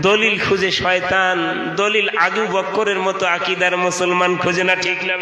দলিল খুঁজে শয়তান দলিল আগু বক্করের মতো আকিদার মুসলমান খুঁজে না ঠিক না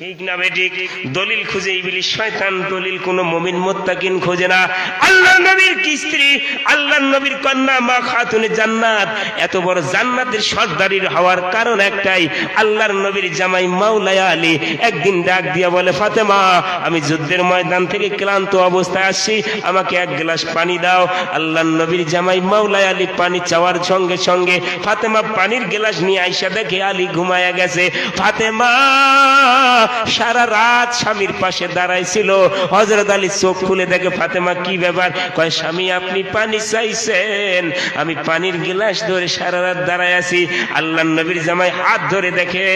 ঠিক না বেঠিক দলিল খুঁজে ইবলিশ শয়তান দলিল কোন মমিন মোত্তাকিন খোঁজে না। আল্লাহ নবীর স্ত্রী? আল্লাহ নবীর কন্যা মা খাতুনে জান্নাত। এত বড় জান্নাতের সর্দারির হওয়ার কারণ একটাই, আল্লাহর নবীর জামাই মাওলায়া আলী। একদিন ডাক দিয়া বলে, ফাতেমা, আমি যুদ্ধের ময়দান থেকে ক্লান্ত অবস্থায় আসছি, আমাকে এক গ্লাস পানি দাও। আল্লাহর নবীর জামাই মাওলায়া আলী পানি চাওয়ার সঙ্গে সঙ্গে ফাতেমা পানির গ্লাস নিয়ে আইসা দেখে আলী ঘুমায়া গেছে। ফাতেমা সারা রাত স্বামীর পাশে দাঁড়াইছিল। হজরত আলী চোখ খুলে দেখে ফাতেমা, কি ব্যাপার? কয়, স্বামী, আপনি পানি চাইছেন? আমি পানির গিলাস ধরে সারা রাত দাঁড়ায় আছি। আল্লাহ নবীর জামাই হাত ধরে দেখে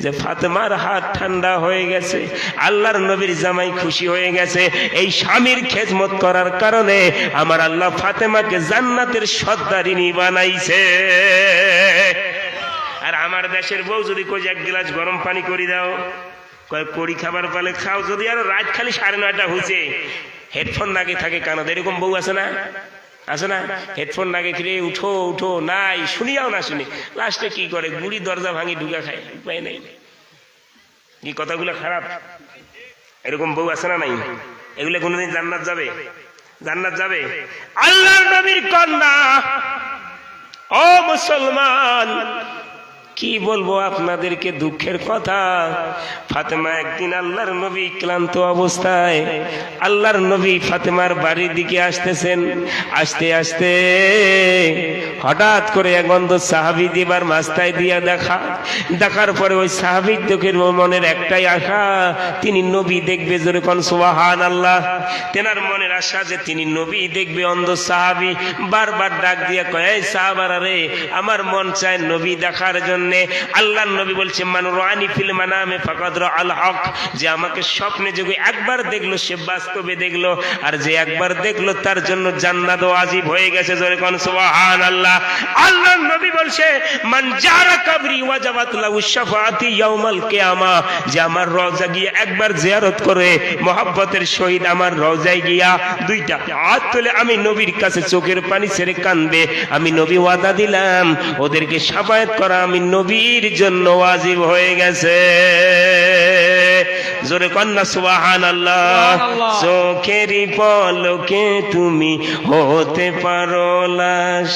যে ফাতেমার হাত ঠান্ডা হয়ে গেছে। আল্লাহর নবীর জামাই খুশি হয়ে গেছে। এই স্বামীর খেজমত করার কারণে আমার আল্লাহ ফাতেমাকে জান্নাতের সর্দারিনী বানাইছে। আর আমার দেশের বউ যদি কই এক গ্লাস গরম পানি করে দাও, কয় কড়ি খাবার পালে খাও, যদি আর রাত খালি সাড়ে নয়টা হয়েছে হেডফোন নাগে থাকে কানাতে, এরকম বউ আছে না? আছে না? হেডফোন নাগে ফিরে উঠো উঠো, নাই, শুনিয়াও না শুনি। লাস্টে কি করে? গুড়ি দরজা ভাঙি ঢুকা খায়, উপায় নাই। কি কথাগুলো খারাপ? এরকম বউ আছে না নাই? এগুলো কোনোদিন জান্নাত যাবে? জান্নাত যাবে? আল্লাহ নবীর কন্যা, ও মুসলমান কি বলব আপনাদেরকে দুঃখের কথা? ফাতেমা একদিন আল্লাহর নবী ক্লান্ত অবস্থায় আল্লাহর নবী ফাতেমার বাড়ির দিকে আসতেছেন। আসতে আসতে হঠাৎ করে এক গন্ধ সাহাবি দিবার মাস্তায় দিয়া দেখা। দেখার পরে ওই সাহাবির চোখের মনের একটাই আশা, তিনি নবী দেখবে জোরে কোন সোহান আল্লাহ তেনার মনের আশা যে তিনি নবী দেখবে অন্ধ সাহাবি, বারবার ডাক দিয়া কয় সাহাবারা রে, আমার মন চায় নবী দেখার জন্য। আল্লাহ নবী বলছে, মানু রানি ফিল মানামে ফাকাদ আল হক। যে আমাকে স্বপ্নে যোগে একবার দেখল, সে বাস্তবে দেখল, আর যে একবার দেখল, তার জন্য জান্নাত ওয়াজিব হয়ে গেছে। জোরে কোন সুবহান আল্লাহ আল্লাহ নবী বলছে, মান জারা কবরি ওয়াজাবাত লাহু শাফাআতি ইয়াউমাল কিয়ামা। যে আমার রওজা গিয়ে একবার জিয়ারত করে, মোহাব্বতের সহিত আমার রওজায় গিয়া দুইটা হাত তুলে আমি নবীর কাছে চোখের পানি ছেড়ে কানবে আমি নবী ওয়াদা দিলাম, ওদেরকে সাফায়াত করা, আমি নবীর জন্য ওয়াজিব হয়ে গেছে। জোরে কন্যা সুবাহান আল্লাহ। চোখেরই পলকে তুমি হতে পারো লাশ।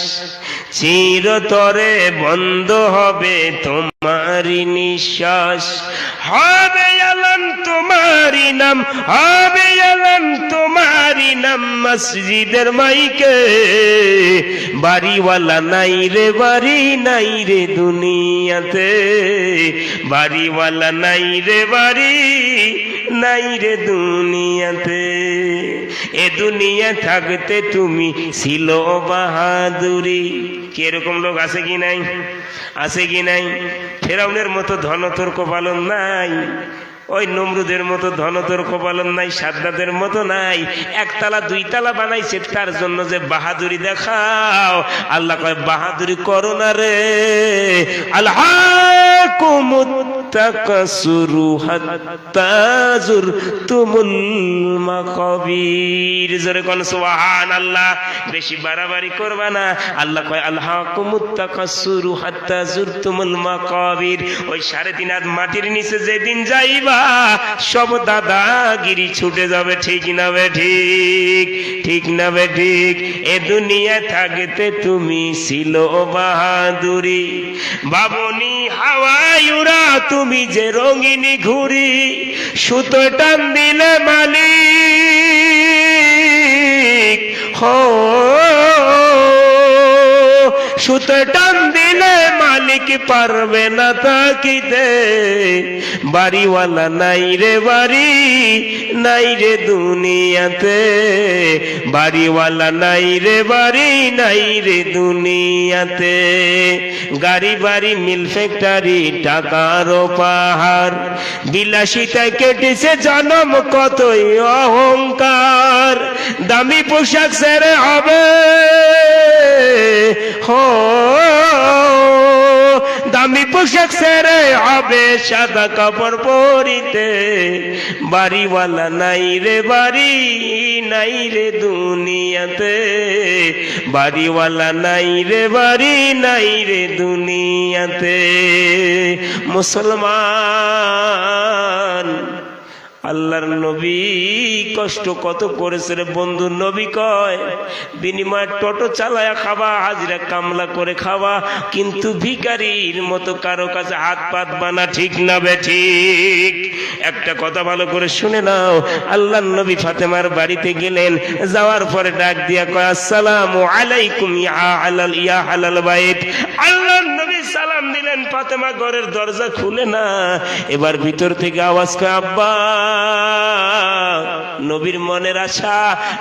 চিরতরে বন্ধ হবে তোমারই নিঃশ্বাস। হবে আলম তোমারই নাম হবে আলম তোমারই নাম মসজিদের মাইকে। বাড়িওয়ালা নাই রে, বাড়ি নাই রে দুনিয়াতে। বাড়িওয়ালা নাই রে, বাড়ি নাই রে দুনিয়াতে। এ দুনিয়া থাকতে তুমি ছিল বাহাদুরি। কি এরকম লোক আছে কি নাই? আছে কি নাই? ফেরাউনের মতো ধনতর্ক পালন নাই। ওই নমরুদের মতো ধনতর কপালন নাই, সাদ্দাদের মতো নাই। একতলা, দুইতলা বানাইছে, তার জন্য যে বাহাদুরি দেখাও। আল্লাহ কয়, বাহাদুরি করো না রে। আল্লাহ তাকাসুরু হাত্তা জুরতুমুল জোরে কোন বেশি বাড়াবাড়ি করবা না। আল্লাহ কয় তাকাসুরু হাত্তা ওই সাড়ে তিন মাটির নিচে যেদিন যাইবা, সব দাদাগিরি ছুটে যাবে। ঠিক না বে ঠিক? ঠিক না বে ঠিক? এ দুনিয়া থাকতে তুমি ছিল বাহাদুরি। বাবনি হাওয়ায়ুরা তুমি যে রঙিনী ঘুরি সুতো টান দিলে মালিক। হো সুতো টান মালিক পারবে না তাকিতে বাড়িওয়ালা নাই রে বাড়ি, নাই রে দুনিয়াতে। বাড়িওয়ালা নাই রে বাড়ি, নাই রে দুনিয়াতে। গাড়ি বাড়ি, মিল ফ্যাক্টরি, টাকার পাহাড় বিলাসিতায় কেটেছে জনম, কতই অহংকার। দামি পোশাক সেরে হবে। হো দামি পোশাক সেরে হবে সাদা কাপড় পরিতে। বাড়িওয়ালা নাই রে বাড়ি, নাই রে দুনিয়াতে। বাড়িওয়ালা নাই রে বাড়ি, নাই রে দুনিয়াতে। মুসলমান আল্লাহর নবী কষ্ট কত করেছে রে বন্ধু, নবী কয়, বিনিময় টোটো চালায়া খাবা, হাজিরা কামলা করে খাওয়া, কিন্তু ভিকারির মতো কারও কাছে হাত পাত বানা ঠিক না বে ঠিক। একটা কথা ভালো করে শুনে নাও, আল্লাহর নবী ফাতেমার বাড়িতে গেলেন, যাওয়ার পরে ডাক দিয়া কয়, আসসালামু আলাইকুম ইয়া হালাল ইয়া হালাল বাইত। আল্লাহর নবী সালাম দিলেন, ফাতেমা ঘরের দরজা খুলে না, এবার ভিতর থেকে আওয়াজ কয়, আব্বা নবীর মনের আশা,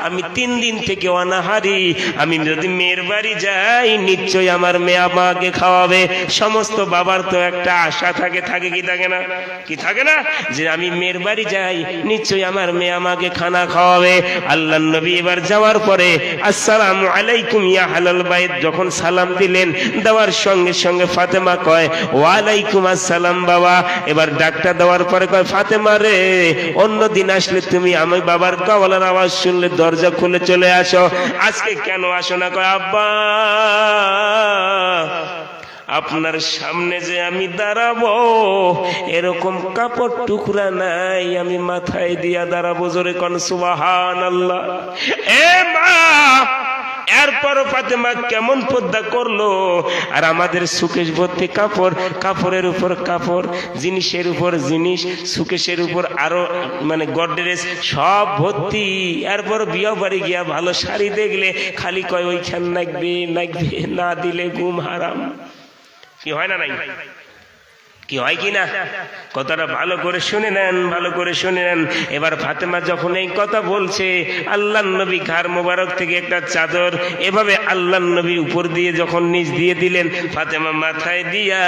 আমি তিন দিন থেকে অনাহারি, আমি যদি মেয়ের বাড়ি যাই, নিশ্চয়ই আমার মেয়ে আমাকে খাওয়াবে। সমস্ত বাবার তো একটা আশা থাকে থাকে কি থাকে না? কি থাকে না? যে আমি মেয়ের বাড়ি যাই, নিশ্চয়ই আমার মেয়ে আমাকে খানা খাওয়াবে। আল্লাহ নবী এবার যাওয়ার পরে, আসসালাম আলাইকুম ইয়া হালাল বাইত, যখন সালাম দিলেন, দেওয়ার সঙ্গে সঙ্গে ফাতেমা কয়, ওয়ালাইকুম আসসালাম বাবা। এবার ডাক্তার দেওয়ার পরে কয়, ফাতেমা রে অন্য দিন আসলে তুমি আমি বাবার কাওয়ালার আওয়াজ শুনলে দরজা খুলে চলে আসো। আজকে কেন আসো না কয়, আব্বা? আপনার সামনে যে আমি দাঁড়াবো, এরকম কাপড় টুকরা নাই, আমি মাথায় দিয়া দাঁড়াবো জোরে কোন সুবাহান আল্লাহ এ মা! এরপরও ফাতেমা কেমন পদ্মা করল? আর আমাদের সুকেশ ভর্তি কাপড়, কাপড়ের উপর কাপড়, জিনিসের উপর জিনিস, সুকেশের উপর আরও মানে গডরেজ সব ভর্তি। এরপর বিয়া বাড়ি গিয়া ভালো শাড়ি দেখলে খালি কয়, ওইখান নাকবে নাকবে, না দিলে ঘুম হারাম। কি হয় না নাই? কি হয় কি না কথাটা ভালো করে শুনে নেন, ভালো করে শুনে নেন। এবার ফাতেমা যখন এই কথা বলছে, আল্লাহ নবী ঘর মোবারক থেকে একটা চাদর এভাবে আল্লাহ নবীর উপর দিয়ে যখন নিচ দিয়ে দিলেন, ফাতেমা মাথায় দিয়া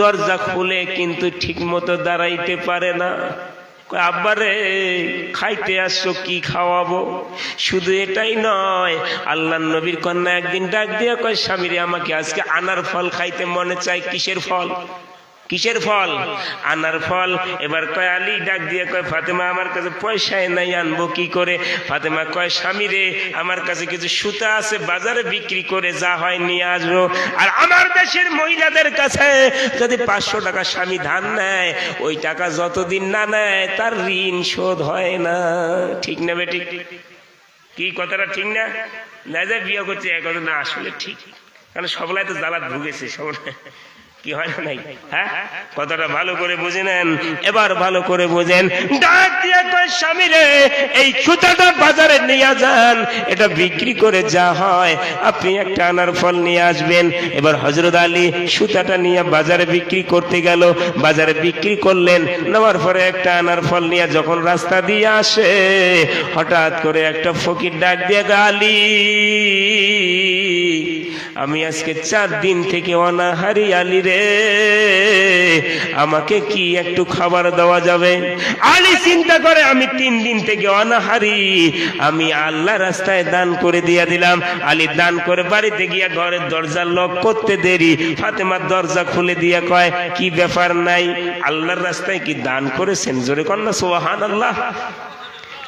দরজা খুলে কিন্তু ঠিক মতো দাঁড়াইতে পারে না। আব্বারে খাইতে আসছো, কি খাওয়াবো? শুধু এটাই নয়, আল্লাহ নবীর কন্যা একদিন ডাক দিয়ে কয় স্বামীরে আমাকে আজকে আনার ফল খাইতে মনে চায়, কিসের ফল? কিসের ফল? আনার ফল। এবার কয় আলী ডাক দিয়ে কয়, ফাতেমা, আমার কাছে পয়সায় নাই, আনব কি করে? ফাতেমা কয়, স্বামী রে, আমার কাছে কিছু সুতা আছে, বাজারে বিক্রি করে যা হয় নিয়ে আসব। আর আমার দেশের মহিলাদের কাছে যদি পাঁচশো টাকা স্বামী ধান নেয়, ওই টাকা যতদিন না নেয়, তার ঋণ শোধ হয় না। ঠিক না বেটি কি কথাটা ঠিক না? না যে বিয়ে করছে এক কথা না, আসলে ঠিক। কারণ সবলাই তো জ্বালাত ভুগেছে সবাই কি হয় না নাই? হ্যাঁ? কথাটা ভালো করে বুঝে নেন। এবার ভালো করে বুঝেন। ডাক দিয়ে কয়, স্বামী রে, এই সুতাটা বাজারে নিয়ে যান। এটা বিক্রি করে যা হয়, আপনি একটা আনার ফল নিয়ে আসবেন। এবার হজরত আলী সুতাটা নিয়ে বাজারে বিক্রি করতে গেল। বাজারে বিক্রি করলেন। নেওয়ার পরে একটা আনার ফল নিয়ে যখন রাস্তা দিয়ে আসে, হঠাৎ করে একটা ফকির ডাক দিয়ে গালি আমি আজকে চার দিন থেকে অনাহারি আলী রে আমাকে কি একটু খাবার দেওয়া যাবে? আলী চিন্তা করে, আমি তিন দিন থেকে অনাহারি। আমি আল্লাহ রাস্তায় দান করে দিয়া দিলাম। আলী দান করে বাড়িতে গিয়া ঘরের দরজা লক করতে দেরি। ফাতেমার দরজা খুলে দিয়া কয়, কি ব্যাপার নাই? আল্লাহর রাস্তায় কি দান করেছেন? জোরে কন্যা সোহান আল্লাহ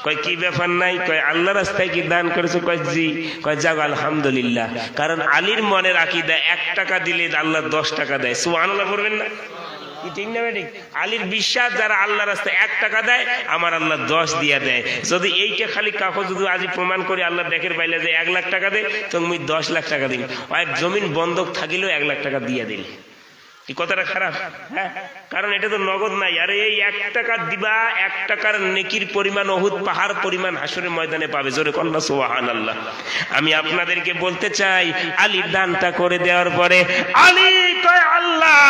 কয়, কি ব্যাপার নাই? কয়, আল্লাহ রাস্তায় কি দান করেছে? কয়, জি। কয়, যাক, আলহামদুলিল্লাহ। কারণ আলীর মনের আকিদা এক টাকা দিলে আল্লাহ দশ টাকা দেয়। সুহান আল্লাহ করবেন না ঠিক আলীর বিশ্বাস, যারা আল্লাহ রাস্তায় এক টাকা দেয়, আমার আল্লাহ দশ দিয়া দেয়। যদি এইটা খালি কাগজ যদি আজি প্রমাণ করে, আল্লাহ দেখের পাইলে যে এক লাখ টাকা দেয় তো আমি দশ লাখ টাকা দিই আর জমিন বন্ধক থাকিলেও এক লাখ টাকা দিয়ে দিল। কথাটা খারাপ? হ্যাঁ কারণ এটা তো নগদ নাই। আরে এই এক টাকা দিবা, এক টাকার নেকির পরিমাণ, অহুত পাহাড় পরিমাণ হাসরের ময়দানে পাবে। জোরে কন্যা সোহান আল্লাহ আমি আপনাদেরকে বলতে চাই, আলী দানটা করে দেওয়ার পরে, আলী কয়, আল্লাহ,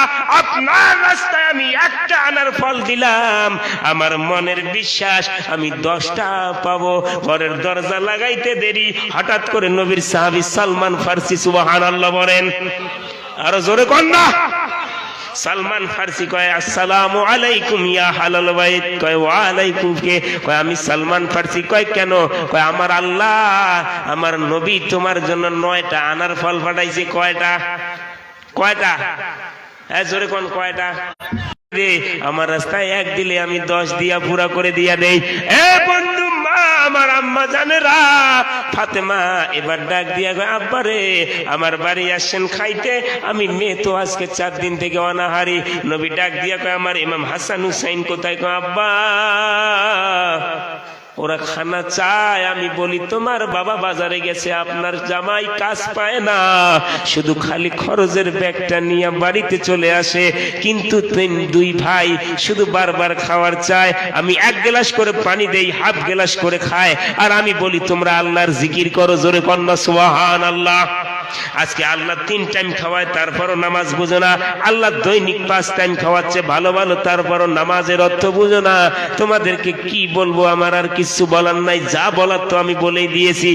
আপনার রাস্তায় আমি একটা আনার ফল দিলাম। আমার মনের বিশ্বাস, আমি দশটা পাবো। ঘরের দরজা লাগাইতে দেরি। হঠাৎ করে নবীর সাহাবি সালমান ফার্সি সুবাহান আল্লাহ বলেন। আরও জোরে কন্যা সালমান ফার্সি কয়, আসসালামু আলাইকুম ইয়া হালাল বাইত। কয় ওয়া আলাইকুম কে? কয়, আমি সালমান ফার্সি। কয়, কেন? কয়, আমার আল্লাহ, আমার নবী তোমার জন্য নয়টা আনার ফল পাঠাইছে। কয়টা? কয়টা? হ্যাঁ জোরে কোন কয়টা? আমার রাস্তায় এক দিলে আমি দশ দিয়া পুরা করে দিয়া দেই। এ আমার আম্মা জানেরা। ফাতেমা এবার ডাক দিয়া কয়, আব্বা রে আমার বাড়ি আসছেন খাইতে। আমি মেয়ে তো আজকে চার দিন থেকে অনাহারি। নবী ডাক দিয়া কয় আমার ইমাম হাসান হুসাইন কোথায়? গো আব্বা ওরা খানা চায়, আমি বলি, তোমার বাবা বাজারে গেছে, আপনার জামাই কাজ পায় না। শুধু খালি খরচের ব্যাগটা নিয়ে বাড়িতে চলে আসে। কিন্তু দুই ভাই শুধু বারবার খাওয়ার চায়। আমি এক গ্লাস করে পানি দেই, হাফ গ্লাস করে খায়। আর আমি বলি, তোমরা আল্লাহর জিকির করো, জোরে কন্যা সোহান আল্লাহ আজকে আল্লাহ তিন টাইম খাওয়ায়, তারপরও নামাজ বুঝো না। আল্লাহ দৈনিক পাঁচ টাইম খাওয়াচ্ছে, ভালো ভালো, তারপরও নামাজের অর্থ বুঝো না। তোমাদেরকে কি বলব, আমার আর কিছু বলার নাই, যা বলার তো আমি বলেই দিয়েছি।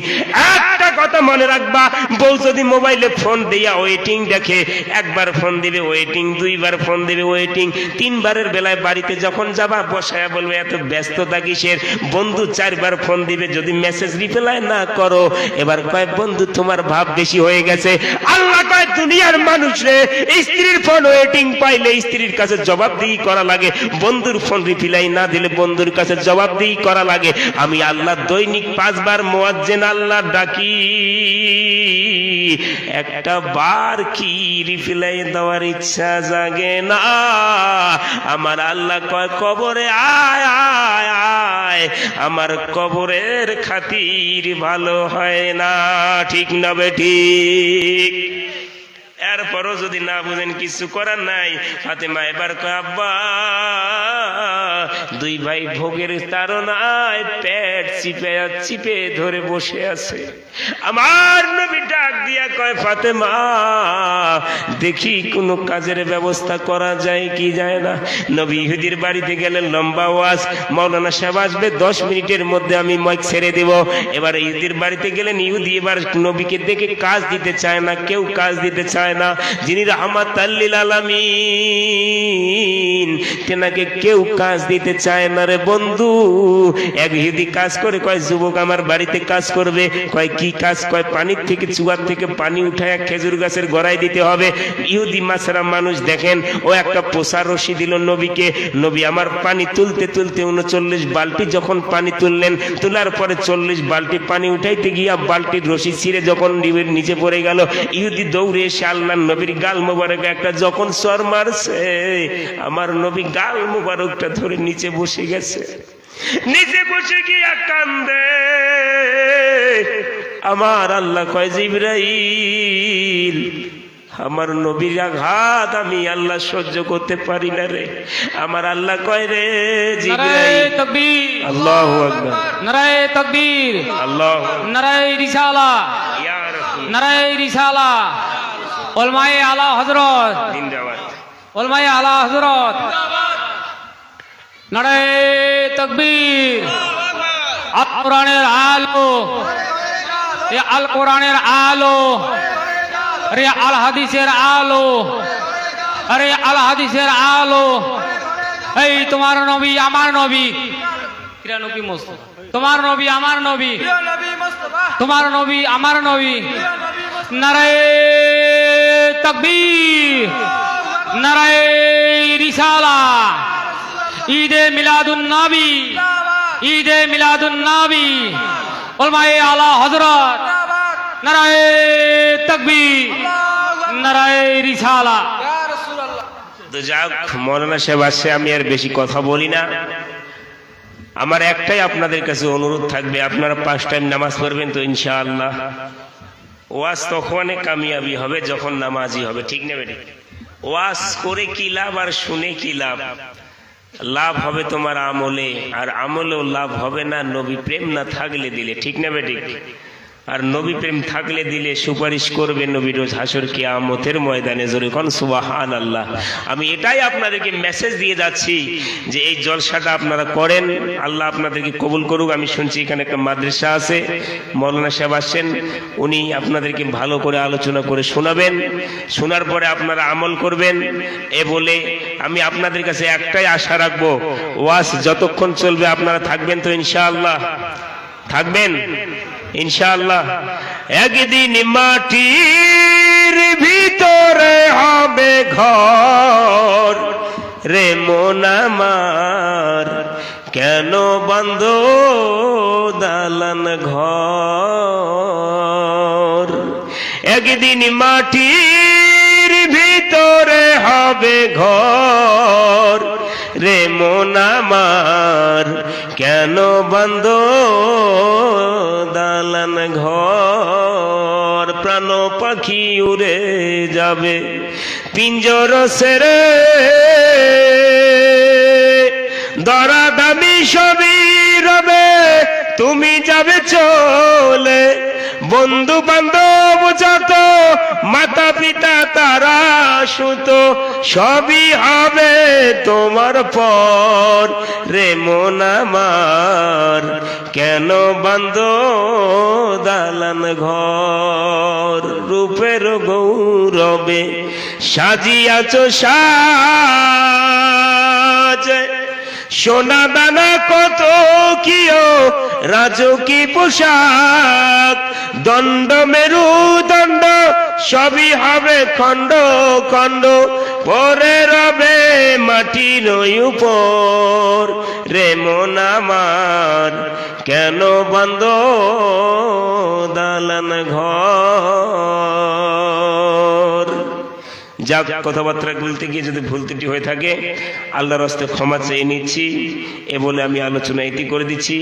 একটা কথা মনে রাখবা। বউ যদি মোবাইলে ফোন দিয়া ওয়েটিং দেখে, একবার ফোন দিবে ওয়েটিং দুইবার ফোন দিবে ওয়েটিং তিনবারের বেলায় বাড়িতে যখন যাবা, বসায়া বলবে, এত ব্যস্ততা কিসের? বন্ধু চারবার ফোন দিবে, যদি মেসেজ রিপ্লাই না করো, এবার কয়, বন্ধু, তোমার ভাব বেশি হয়ে গেছে। আল্লাহ কয়, দুনিয়ার মানুষ রে, স্ত্রীর ফোন ওয়েটিং পাইলে স্ত্রীর কাছে জবাবদিহি করা লাগে। বন্ধুর ফোন রিপ্লাই না দিলে বন্ধুর কাছে জবাবদিহি করা লাগে। আমি আল্লাহ দৈনিক পাঁচবার মোয়াজ্জেন আল্লাহ ডাকি। একটা বার কি রিপ্লাই দেওয়ার ইচ্ছা জাগে না। আমার আল্লাহ কয়, কবরে আয় আয় আয়। আমার কবরের খাতির ভালো হয় না। ঠিক না বেঠিক এরপরও যদি না বুঝেন, কিছু করার নাই। ফাতেমা এবার কয়, আব্বা দুই ভাই ভোগের তারনায় পেট চিপে চিপে ধরে বসে আছে। আমার নবী ডাক দিয়া কয়, ফাতেমা, দেখি কোনো কাজের ব্যবস্থা করা যায় কি যায় না? নবী ইহুদির বাড়িতে গেলে লম্বা ওয়াজ। মৌলানা সাহেব আসবে, দশ মিনিটের মধ্যে আমি মাইক ছেড়ে দেব। এবার ইহুদির বাড়িতে গেলেন, ইহুদি এবার নবীকে দেখে কাজ দিতে চায় না, কেউ কাজ দিতে চায় না। যিনি রহমাত আল্লিল আলামিন, তেনাকে কেউ কাজ দিতে চায় না রে বন্ধু। এক ইহুদি কাজ করে, কয়, যুবক আমার বাড়িতে কাজ করবে। কয়, কি কাজ? কয়, পানির থেকে, চুয়ার থেকে পানি উঠায় খেজুর গাছের গড়াই দিতে হবে। ইহুদি মাছেরা মানুষ দেখেন, ও একটা পোষা রশি দিল নবীকে। নবী আমার পানি তুলতে তুলতে উনচল্লিশ বালতি যখন পানি তুললেন, তোলার পরে চল্লিশ বালতি পানি উঠাইতে গিয়া বালতির রশি ছিঁড়ে যখন ডিবের নিচে পড়ে গেল, ইহুদি দৌড়ে এসে আল্লাহ নবীর গাল মোবারক একটা যখন সর মারছে, আমার নবী গাল মোবারকটা ধরে নিচে বসে গেছে। নিচে বসে গিয়া কান্দে। আমার আল্লাহ কয় জিব্রাইল আমার নবীর আঘাত আমি আল্লাহ সহ্য করতে পারি না রে। আমার আল্লাহ কয় রে তকবীর। নারায় তকবীর। আল্লাহ নারায় রিসালা। নারায় রিসালা। ওলমায়ে আলা জিন্দাবাদ ওলমায়ে আলা হযরত। তকবীর। আল কোরআনের আলো। এ আল কোরআনের আলো। আরে আল হাদিসের আলো। আরে আল হাদিসের আলো। এই তোমার নবী আমার নবী। তোমার নবী আমার নবী। তোমার নবী আমার নবী। নারায় তকবীর। নারায় রিসালা। ঈদে মিলাদুন নবী। ঈদে মিলাদুন নবী। ওলমায়ে আলা হযরত। নারায় তকবীর। নারায় রিসালা। যাক আমি আর বেশি কথা বলি না। আমার একটাই আপনাদের কাছে অনুরোধ থাকবে, আপনারা পাঁচ টাইম নামাজ পড়বেন তো ওয়াজ কামিয়াবি হবে, যখন নামাজি হবে, ঠিক না ওয়াজ করে কি লাভ আর শুনে কি লাভ? লাভ হবে তোমার আমলে, আর আমলেও লাভ হবে না, নবী প্রেম না থাকলে দিলে, ঠিক না বেটি আর নবী প্রেম থাকলে দিলে সুপারিশ করবে নবী রোজ হাসর আমতের ময়দানে জোরে সুবাহান আল্লাহ আমি এটাই আপনাদেরকে মেসেজ দিয়ে যাচ্ছি যে এই জলসাটা আপনারা করেন, আল্লাহ আপনাদেরকে কবুল করুক। আমি শুনছি এখানে একটা মাদ্রাসা আছে, মৌলানা সাহেব আসছেন, উনি আপনাদেরকে ভালো করে আলোচনা করে শোনাবেন। শোনার পরে আপনারা আমল করবেন। এ বলে আমি আপনাদের কাছে একটাই আশা রাখব ওয়াস যতক্ষণ চলবে আপনারা থাকবেন তো ইনশাআল্লাহ। থাকবেন? ইনশাআল্লাহ, একদিন মাটির ভিতরে হবে ঘর। রে মন আমার, কেন বন্ধ দালান ঘর? একদিন মাটির ভিতরে হবে ঘর। রে মন আমার, কেন বন্ধ দালান ঘর, প্রাণ পাখি উড়ে যাবে। পিঞ্জর সেরে দরা দামি সবই রবে, তুমি যাবে চলে। বন্ধু বান্ধব যত মাতা পিতা তারা সুত, সবই হবে তোমার পর রে মন আমার। কেন বান্ধ দালান ঘর? রূপের গৌরবে সাজিয়াছ সাজ। সোনা দানা কত কিও রাজকি পোশাক। দণ্ড মেরু দণ্ড, সবই হবে খণ্ড খণ্ড। পরে রবে মাটির উপর। রে মন আমার কেন বন্ধ দালান ঘর? যাক, কথাবার্তা বলতে গিয়ে যদি ভুল ত্রুটি হয়ে থাকে, আল্লাহর হস্তে ক্ষমা চেয়ে নিচ্ছি। এ বলে আমি আলোচনা এটি করে দিচ্ছি।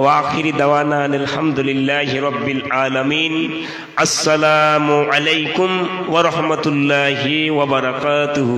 ও আখিরি দাওয়ানা আলহামদুলিল্লাহ রব্বিল আলমিন। আসসালামু আলাইকুম ওয়া রাহমাতুল্লাহি ওয়া বারাকাতুহু।